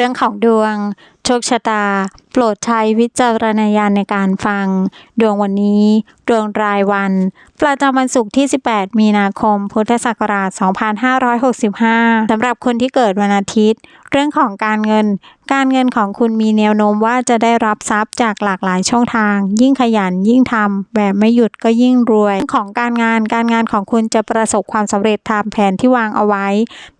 รื่องของดวง โชคชะตา โปรดใช้วิจารณญาณในการฟัง ดวงวันนี้ ดวงรายวัน ประจำวันศุกร์ที่ 18 มีนาคม พุทธศักราช 2565 สำหรับคนที่เกิดวันอาทิตย์ เรื่องของการเงิน การเงินของคุณมีแนวโน้มว่าจะได้รับทรัพย์จากหลากหลายช่องทาง ยิ่งขยันยิ่งทำแบบไม่หยุดก็ยิ่งรวยเรื่องของการงานการงานของคุณจะประสบความสำเร็จตามแผนที่วางเอาไว้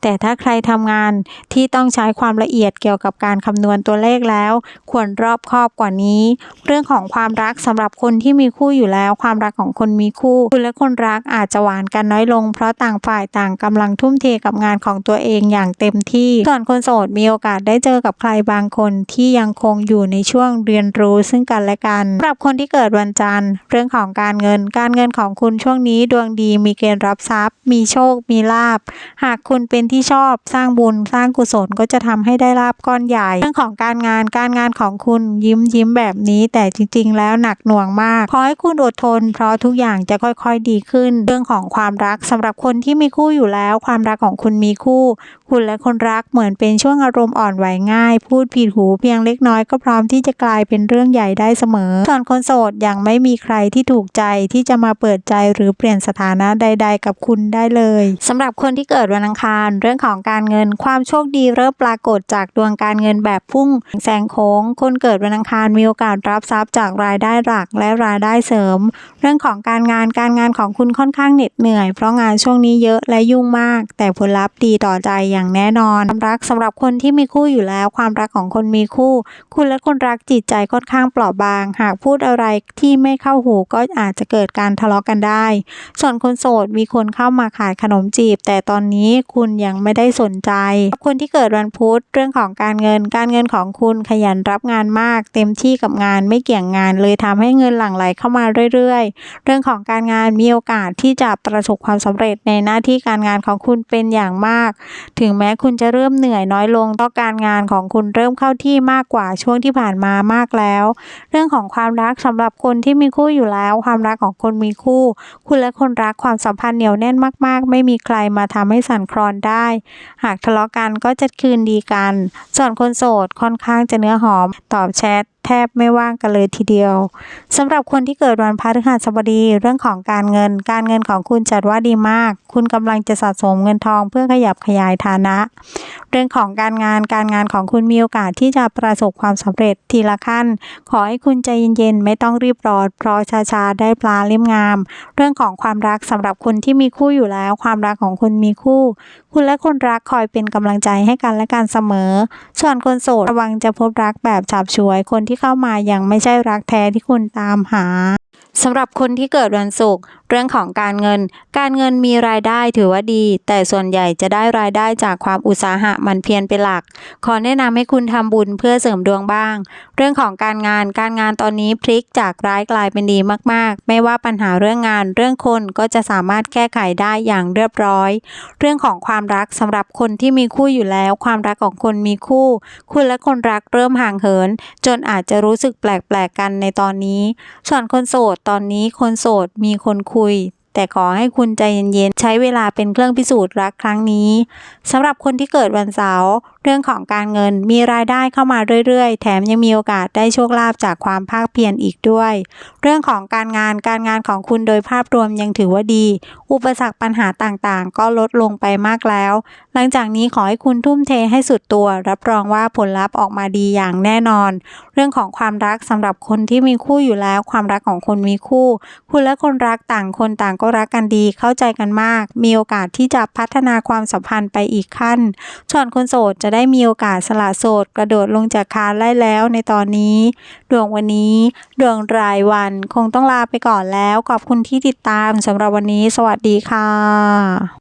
แต่ถ้าใครทำงานที่ต้องใช้ความละเอียดเกี่ยวกับการคำนวณตัวเลขแล้ว ควรรอบคอบกว่านี้ เรื่องของความรักสำหรับคนที่มีคู่อยู่แล้ว ความรักของคนมีคู่ คุณและคนรักอาจจะหวานกันน้อยลง เพราะต่างฝ่ายต่างกำลังทุ่มเทกับงานของตัวเองอย่างเต็มที่ส่วนคนโสดมีโอกาสได้เจอกับใครบางคนที่ยังคงอยู่ในช่วงเรียนรู้ซึ่งกันและกันสำหรับคนที่เกิดวันจันทร์ เรื่องของการเงิน การเงินของคุณช่วงนี้ดวงดีมีเกณฑ์รับทรัพย์ มีโชค มีลาบ หากคุณเป็นที่ชอบสร้างบุญสร้างกุศลก็จะทำให้ได้ลาบก้อนใหญ่ เรื่องของการงานการงานของคุณยิ้มยิ้มแบบนี้แต่จริง ๆ แล้วหนักหน่วงมากขอให้คุณอดทน เพราะทุกอย่างจะค่อยๆดีขึ้น เรื่องของความรักสำหรับคนที่มีคู่อยู่แล้ว ความรักของคุณมีคู่ คุณและคนรักเหมือนเป็นช่วงอารมณ์อ่อนไหวง่ายพูดผิดหูเพียงเล็กน้อยก็พร้อมที่จะกลายเป็นเรื่องใหญ่ได้เสมอ ส่วนคนโสดยังไม่มีใครที่ถูกใจที่จะมาเปิดใจหรือเปลี่ยนสถานะใด ๆ กับคุณได้เลยสำหรับคนที่เกิดวันอังคาร เรื่องของการเงินความโชคดีเริ่มปรากฏจากดวงการเงินแบบพุ่งแซงโค้ง คนเกิดวันอังคารมีโอกาสรับทรัพย์จากรายได้หลักและรายได้เสริม เรื่องของการงานการงานของคุณค่อนข้างเหน็ดเหนื่อย เพราะงานช่วงนี้เยอะและยุ่งมาก แต่ผลลัพธ์ดีต่อใจอย่างแน่นอนความรักสำหรับคนที่มีคู่อยู่แล้วความรักของคนมีคู่ คุณและคนรักจิตใจค่อนข้างเปราะบาง หากพูดอะไรที่ไม่เข้าหูก็อาจจะเกิดการทะเลาะกันได้ ส่วนคนโสดมีคนเข้ามาขายขนมจีบ แต่ตอนนี้คุณยังไม่ได้สนใจ คนที่เกิดวันพุธเรื่องของการเงิน การเงินของคุณขยันรับงานมาก เต็มที่กับงานไม่เกี่ยงงาน เลยทำให้เงินหลั่งไหลเข้ามาเรื่อยๆ เรื่องของการงานมีโอกาสที่จะประสบความสำเร็จในหน้าที่การงานของคุณเป็นอย่างมาก ถึงแม้คุณจะเริ่มเหนื่อยน้อยลงเพราะการงานของคุณเริ่มเข้าที่มากกว่าช่วงที่ผ่านมามากแล้ว เรื่องของความรักสำหรับคนที่มีคู่อยู่แล้ว ความรักของคนมีคู่ คุณและคนรักความสัมพันธ์เหนียวแน่นมาก ๆ ไม่มีใครมาทำให้สั่นคลอนได้ หากทะเลาะกันก็จะคืนดีกัน ส่วนคนโสดค่อนข้างจะเนื้อหอมตอบแชทแทบไม่ว่างกันเลยทีเดียวสำหรับคนที่เกิดวันพฤหัสบดีเรื่องของการเงิน การเงินของคุณจัดว่าดีมาก คุณกำลังจะสะสมเงินทองเพื่อขยับขยายฐานะ เรื่องของการงานการงานของคุณมีโอกาสที่จะประสบความสำเร็จทีละขั้น ขอให้คุณใจเย็นๆไม่ต้องรีบร้อนเพราะช้าๆได้ปลาเล่มงาม เรื่องของความรักสำหรับคนที่มีคู่อยู่แล้ว ความรักของคุณมีคู่ คุณและคนรักคอยเป็นกำลังใจให้กันและกันเสมอ ส่วนคนโสดระวังจะพบรักแบบฉับฉวยคนที่เข้ามายังไม่ใช่รักแท้ที่คุณตามหา สำหรับคนที่เกิดวันศุกร์เรื่องของการเงิน การเงินมีรายได้ถือว่าดี แต่ส่วนใหญ่จะได้รายได้จากความอุตสาหะมันเพียรเป็นหลัก ขอแนะนำให้คุณทำบุญเพื่อเสริมดวงบ้าง เรื่องของการงานการงานตอนนี้พลิกจากร้ายกลายเป็นดีมากๆ ไม่ว่าปัญหาเรื่องงานเรื่องคนก็จะสามารถแก้ไขได้อย่างเรียบร้อย เรื่องของความรักสำหรับคนที่มีคู่อยู่แล้ว ความรักของคนมีคู่ คุณและคนรักเริ่มห่างเหิน จนอาจจะรู้สึกแปลกๆกันในตอนนี้ ส่วนคนโสดตอนนี้คนโสดมีคนคุย แต่ขอให้คุณใจเย็นๆ ใช้เวลาเป็นเครื่องพิสูจน์รักครั้งนี้สำหรับคนที่เกิดวันเสาร์เรื่องของการเงินมีรายได้เข้ามาเรื่อยๆ แถมยังมีโอกาสได้โชคลาภจากความภาคเพียรอีกด้วย เรื่องของการงานการงานของคุณโดยภาพรวมยังถือว่าดี อุปสรรคปัญหาต่างๆ ก็ลดลงไปมากแล้ว หลังจากนี้ขอให้คุณทุ่มเทให้สุดตัว รับรองว่าผลลัพธ์ออกมาดีอย่างแน่นอน เรื่องของความรักสำหรับคนที่มีคู่อยู่แล้ว ความรักของคนมีคู่ คุณและคนรักต่างคนต่างก็รักกันดีเข้าใจกันมาก มีโอกาสที่จะพัฒนาความสัมพันธ์ไปอีกขั้นส่วนคนโสดจะได้มีโอกาสสละโสดกระโดดลงจากคานไล่แล้วในตอนนี้ ดวงวันนี้ ดวงรายวันคงต้องลาไปก่อนแล้ว ขอบคุณที่ติดตามสำหรับวันนี้ สวัสดีค่ะ